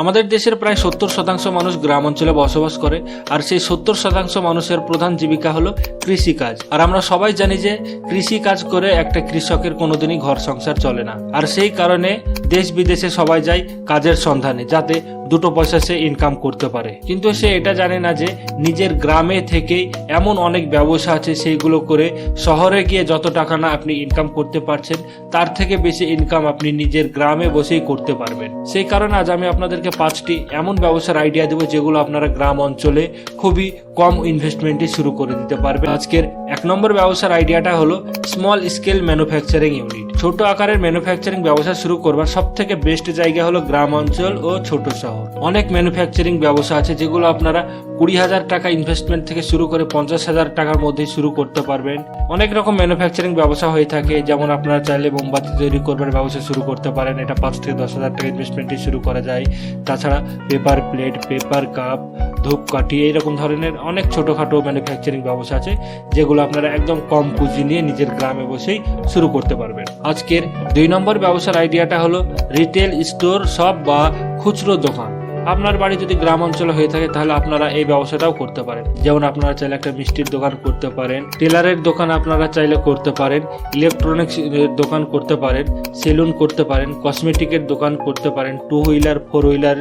আমাদের দেশের প্রায় সত্তর শতাংশ মানুষ গ্রাম অঞ্চলে বসবাস করে, আর সেই সত্তর শতাংশ মানুষের প্রধান জীবিকা হলো কৃষিকাজ। আর আমরা সবাই জানি যে কৃষিকাজ করে একটা কৃষকের কোনোদিনই ঘর সংসার চলে না। আর সেই কারণে দেশ বিদেশে সবাই যায় কাজের সন্ধানে, যাতে দুটো পয়সা সে ইনকাম করতে পারে। কিন্তু সে এটা জানে না যে নিজের গ্রামে থেকেই এমন অনেক ব্যবসা আছে, সেইগুলো করে শহরে গিয়ে যত টাকা না আপনি ইনকাম করতে পারছেন, তার থেকে বেশি ইনকাম আপনি নিজের গ্রামে বসেই করতে পারবেন। সেই কারণে আজ আমি আপনাদেরকে পাঁচটি এমন ব্যবসার আইডিয়া দেবো, যেগুলো আপনারা গ্রাম অঞ্চলে খুবই কম ইনভেস্টমেন্টে শুরু করে দিতে পারবেন। আজকের এক নম্বর ব্যবসার আইডিয়াটা হলো স্মল স্কেল ম্যানুফ্যাকচারিং ইউনিট ছোট আকারের ম্যানুফ্যাকচারিং ব্যবসা শুরু করবার সব থেকে বেস্ট জায়গা হলো গ্রাম অঞ্চল ও ছোট শহর। অনেক ম্যানুফ্যাকচারিং ব্যবসা আছে যেগুলো আপনারা কুড়ি হাজার টাকা ইনভেস্টমেন্ট থেকে শুরু করে পঞ্চাশ হাজার টাকার মধ্যে শুরু করতে পারবেন। অনেক রকম ম্যানুফ্যাকচারিং ব্যবসা হয়ে থাকে, যেমন আপনারা চাইলে মোমবাতি তৈরি করবার ব্যবসা শুরু করতে পারেন। এটা পাঁচ থেকে দশ হাজার টাকা ইনভেস্টমেন্টে শুরু করা যায়। তাছাড়া পেপার প্লেট পেপার কাপ ধূপকাঠি, এইরকম ধরনের অনেক ছোটোখাটো ম্যানুফ্যাকচারিং ব্যবসা আছে, যেগুলো আপনারা একদম কম পুঁজি নিয়ে নিজের গ্রামে বসেই শুরু করতে পারবেন। আজকের দুই নম্বর ব্যবসার আইডিয়াটা হলো রিটেল স্টোর শপ বা খুচরো দোকান। আপনার বাড়ি যদি গ্রাম অঞ্চলে হয়ে থাকে, তাহলে আপনারা এই ব্যবসাটাও করতে পারেন। যেমন আপনারা চাইলে একটা মিষ্টির দোকান করতে পারেন, টেলারের দোকান আপনারা চাইলে করতে পারেন ইলেকট্রনিক্স দোকান করতে পারেন সেলুন করতে পারেন কসমেটিকের দোকান করতে পারেন টু হুইলার ফোর হুইলার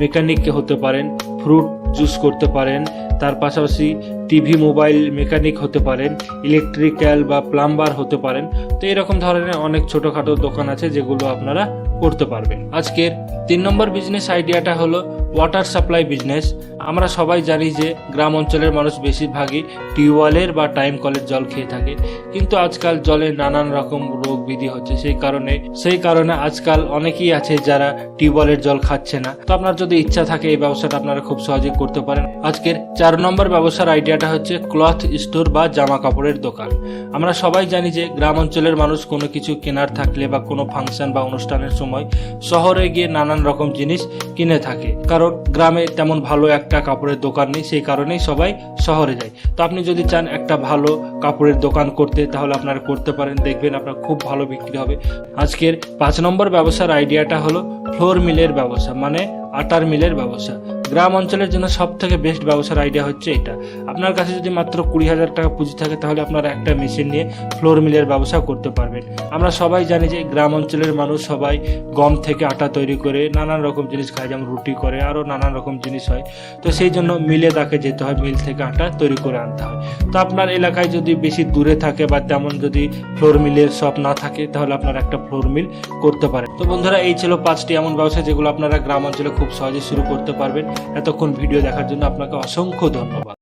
মেকানিককে হতে পারেন ফ্রুট জুস করতে পারেন, তার পাশাপাশি টিভি, মোবাইল মেকানিক হতে পারেন, ইলেকট্রিক্যাল বা প্লাম্বার হতে পারেন। তো এরকম ধরনের অনেক ছোটোখাটো দোকান আছে যেগুলো আপনারা করতে পারবেন। আজকের তিন নম্বর বিজনেস আইডিয়াটা হলো ওয়াটার সাপ্লাই বিজনেস আমরা সবাই জানি যে গ্রাম অঞ্চলের মানুষ বেশিরভাগই টিউবওয়েলের বা টাইম কলের জল খেয়ে থাকে। কিন্তু আজকাল জলে নানান রকম রোগ বিধি হচ্ছে। সেই কারণে সেই কারণে আজকাল অনেকেই আছে যারা টিউবওয়েলের জল খাচ্ছে না। তো আপনার যদি ইচ্ছা থাকে এই ব্যবসাটা আপনারা খুব সহজে করতে পারেন। আজকের চার নম্বর ব্যবসার আইডিয়াটা হচ্ছে ক্লথ স্টোর বা জামা কাপড়ের দোকান। আমরা সবাই জানি যে গ্রাম অঞ্চলের মানুষ কোনো কিছু কেনার থাকলে বা কোনো ফাংশন বা অনুষ্ঠানের সময় শহরে গিয়ে নানান রকম জিনিস কিনে থাকে। কারণ গ্রামে তেমন ভালো একটা কাপড়ের দোকান নেই, সেই কারণেই সবাই শহরে যায়। তো আপনি যদি চান একটা ভালো কাপড়ের দোকান করতে, তাহলে আপনারা করতে পারেন। দেখবেন আপনার খুব ভালো বিক্রি হবে। আজকের পাঁচ নম্বর ব্যবসার আইডিয়াটা হলো ফ্লোর মিলের ব্যবসা মানে আটার মিলের ব্যবসা। গ্রাম অঞ্চলের জন্য সব থেকে বেস্ট ব্যবসার আইডিয়া হচ্ছে এটা। আপনার কাছে যদি মাত্র কুড়ি হাজার টাকা পুঁজি থাকে, তাহলে আপনারা একটা মেশিন নিয়ে ফ্লোর মিলের ব্যবসা করতে পারবেন। আমরা সবাই জানি যে গ্রাম অঞ্চলের মানুষ সবাই গম থেকে আটা তৈরি করে নানান রকম জিনিস খায়, যেমন রুটি করে, আরও নানান রকম জিনিস হয়। তো সেই জন্য মিলে তাকে যেতে হয় মিল থেকে আটা তৈরি করে আনতে হয়। তো আপনার এলাকায় যদি বেশি দূরে থাকে বা তেমন যদি ফ্লোর মিলের সব না থাকে, তাহলে আপনারা একটা ফ্লোর মিল করতে পারেন। তো বন্ধুরা, এই ছিল পাঁচটি এমন ব্যবসা যেগুলো আপনারা গ্রাম অঞ্চলে খুব সহজে শুরু করতে পারবেন। এতক্ষণ ভিডিও দেখার জন্য আপনাকে অসংখ্য ধন্যবাদ।